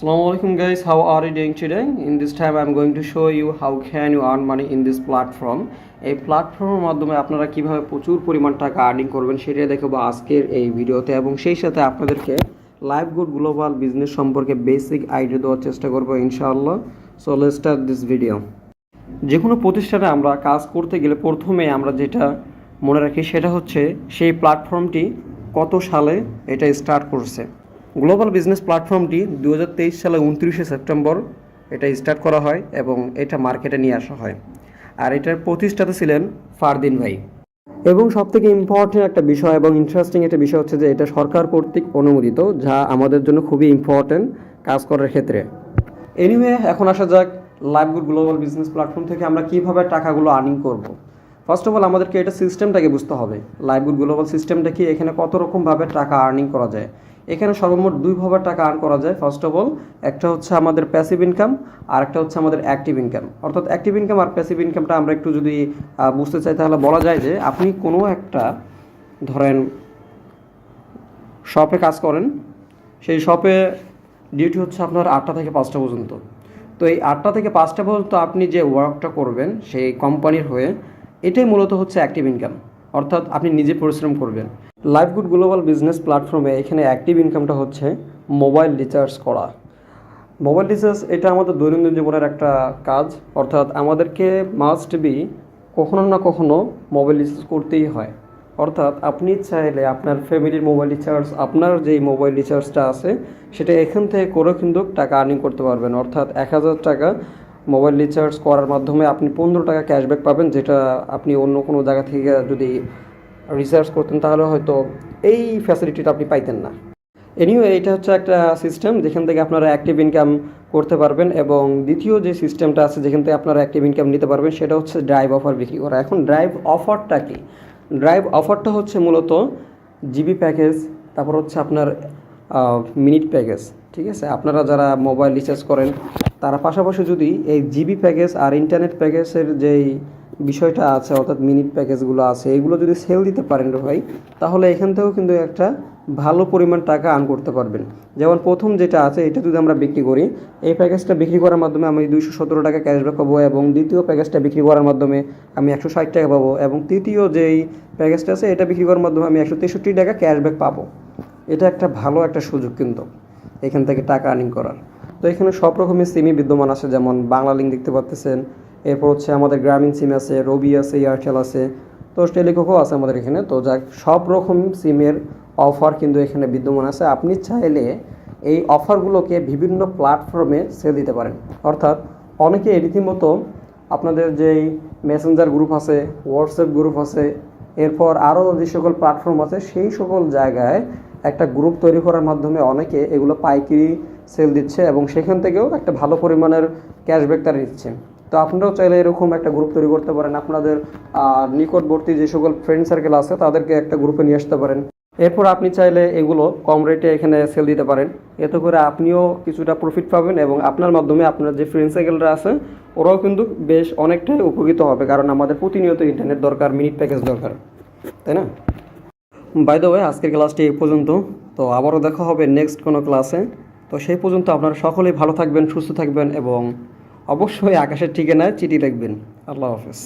Assalamu alaikum guys, how are you doing today? In this time I'm going to show you how can you earn money in this platform. এই প্ল্যাটফর্মের মাধ্যমে আপনারা কীভাবে প্রচুর পরিমাণ টাকা আর্নিং করবেন সেটাই দেখাবো আজকের এই ভিডিওতে এবং সেই সাথে আপনাদেরকে লাইভ গুড গ্লোবাল বিজনেস সম্পর্কে বেসিক আইডিয়া দেওয়ার চেষ্টা করব ইনশাআল্লাহ so let's start this video যে কোনো প্রতিষ্ঠানে আমরা কাজ করতে গেলে প্রথমে আমরা যেটা মনে রাখি সেটা হচ্ছে সেই প্ল্যাটফর্মটি কত সালে এটা স্টার্ট করছে গ্লোবাল বিজনেস প্ল্যাটফর্মটি দু হাজার তেইশ সালে উনত্রিশে সেপ্টেম্বর এটা স্টার্ট করা হয় এবং এটা মার্কেটে নিয়ে আসা হয়। আর এটার প্রতিষ্ঠাতা ছিলেন ফারদিন ভাই। এবং সব থেকে ইম্পর্টেন্ট একটা বিষয় এবং ইন্টারেস্টিং একটা বিষয় হচ্ছে যে এটা সরকার কর্তৃক অনুমোদিত, যা আমাদের জন্য খুবই ইম্পর্টেন্ট কাজ করার ক্ষেত্রে। এনিওয়ে এখন আসা যাক লাইভগুড গ্লোবাল বিজনেস প্ল্যাটফর্ম থেকে আমরা কীভাবে টাকাগুলো আর্নিং করব। ফার্স্ট অফ অল আমাদেরকে এটা সিস্টেমটাকে বুঝতে হবে। লাইভগুড গ্লোবাল সিস্টেমটা কি? এখানে কত রকমভাবে টাকা আর্নিং করা যায়? এখানে সর্বমোট দুইভাবে টাকা আর্ন করা যায় ফার্স্ট অফ অল একটা হচ্ছে আমাদের প্যাসিভ ইনকাম আর একটা হচ্ছে আমাদের অ্যাক্টিভ ইনকাম অর্থাৎ অ্যাক্টিভ ইনকাম আর প্যাসিভ ইনকামটা আমরা একটু যদি বুঝতে চাই, তাহলে বলা যায় যে আপনি কোনো একটা, ধরেন শপে কাজ করেন, সেই শপে ডিউটি হচ্ছে আপনার আটটা থেকে পাঁচটা পর্যন্ত। তো এই আটটা থেকে পাঁচটা পর্যন্ত আপনি যে ওয়ার্কটা করবেন, সেই কোম্পানির হয়ে, এটাই মূলত হচ্ছে অ্যাক্টিভ ইনকাম অর্থাৎ আপনি নিজে পরিশ্রম করবেন। লাইফগুড গ্লোবাল বিজনেস প্ল্যাটফর্মে এখানে অ্যাক্টিভ ইনকামটা হচ্ছে মোবাইল রিচার্জ করা। মোবাইল রিচার্জ এটা আমাদের দৈনন্দিন জীবনের একটা কাজ, অর্থাৎ আমাদেরকে মাস্ট বি কখনো না কখনো মোবাইল রিচার্জ করতেই হয়। অর্থাৎ আপনি চাইলে আপনার ফ্যামিলির মোবাইল রিচার্জ আপনার যেই মোবাইল রিচার্জটা আছে, সেটা এখান থেকে করে কিন্তু টাকা আর্নিং করতে পারবেন। অর্থাৎ এক হাজার টাকা মোবাইল রিচার্জ করার মাধ্যমে আপনি পনেরো টাকা ক্যাশব্যাক পাবেন, যেটা আপনি অন্য কোনো জায়গা থেকে যদি রিচার্জ করতেন, তাহলে হয়তো এই ফ্যাসিলিটিটা আপনি পাইতেন না। এনিও এটা হচ্ছে একটা সিস্টেম যেখান থেকে আপনারা অ্যাক্টিভ ইনকাম করতে পারবেন এবং দ্বিতীয় যে সিস্টেমটা আছে, যেখান থেকে আপনারা অ্যাক্টিভ ইনকাম নিতে পারবেন, সেটা হচ্ছে ড্রাইভ অফার বিক্রি করা। এখন ড্রাইভ অফারটা কি? ড্রাইভ অফারটা হচ্ছে মূলত জিবি প্যাকেজ তারপর হচ্ছে আপনার মিনিট প্যাকেজ ঠিক আছে? আপনারা যারা মোবাইল রিচার্জ করেন তারা পাশাপাশি যদি এই জিবি প্যাকেজ আর ইন্টারনেট প্যাকেজের যেই বিষয়টা আছে, অর্থাৎ মিনিট প্যাকেজগুলো আছে, এগুলো যদি সেল দিতে পারেন ভাই, তাহলে এখান থেকেও কিন্তু একটা ভালো পরিমাণ টাকা আর্ন করতে পারবেন। যেমন প্রথম যেটা আছে, এটা যদি আমরা বিক্রি করি, এই প্যাকেজটা বিক্রি করার মাধ্যমে আমি দুইশো সতেরো টাকা ক্যাশব্যাক পাবো এবং দ্বিতীয় প্যাকেজটা বিক্রি করার মাধ্যমে আমি একশো ষাট টাকা পাবো এবং তৃতীয় যেই প্যাকেজটা আছে, এটা বিক্রি করার মাধ্যমে আমি একশো তেষট্টি টাকা ক্যাশব্যাক পাবো। এটা একটা ভালো একটা সুযোগ কিন্তু এখান থেকে টাকা আর্নিং করার। তো এখানে সব রকমের সিমই বিদ্যমান আছে, যেমন বাংলা লিঙ্ক দেখতে পাচ্ছেন এরপর হচ্ছে আমাদের গ্রামীণ সিম আছে, রবি আছে এয়ারটেল আছে, তো টেলিকোকও আছে আমাদের এখানে। তো যাক, সব রকম সিমের অফার কিন্তু এখানে বিদ্যমান আছে। আপনি চাইলে এই অফারগুলোকে বিভিন্ন প্ল্যাটফর্মে সেল দিতে পারেন। অর্থাৎ অনেকে রীতিমতো আপনাদের যেই মেসেঞ্জার গ্রুপ আছে হোয়াটসঅ্যাপ গ্রুপ আছে, এরপর আরও যে সকল প্ল্যাটফর্ম আছে, সেই সকল জায়গায় একটা গ্রুপ তৈরি করার মাধ্যমে অনেকে এগুলো পাইকারি সেল দিচ্ছে এবং সেখান থেকেও একটা ভালো পরিমাণের ক্যাশব্যাক তারা নিচ্ছে। তো আপনারাও চাইলে এরকম একটা গ্রুপ তৈরি করতে পারেন। আপনাদের নিকটবর্তী যে সকল ফ্রেন্ড সার্কেল আছে, তাদেরকে একটা গ্রুপে নিয়ে আসতে পারেন। এরপর আপনি চাইলে এগুলো কম রেটে এখানে সেল দিতে পারেন। এতে করে আপনিও কিছুটা প্রফিট পাবেন এবং আপনার মাধ্যমে আপনার যে ফ্রেন্ড সার্কেলরা আছে, ওরাও কিন্তু বেশ অনেকটাই উপকৃত হবে। কারণ আমাদের প্রতিনিয়ত ইন্টারনেট দরকার মিনিট প্যাকেজ দরকার। তাই না? বাই দ্য ওয়ে আজকের ক্লাসটি এই পর্যন্ত। তো আবারও দেখা হবে নেক্সট কোনো ক্লাসে তো সেই পর্যন্ত আপনারা সকলেই ভালো থাকবেন, সুস্থ থাকবেন এবং অবশ্যই আকাশের ঠিকানায় চিঠি লিখবেন। আল্লাহ হাফেজ।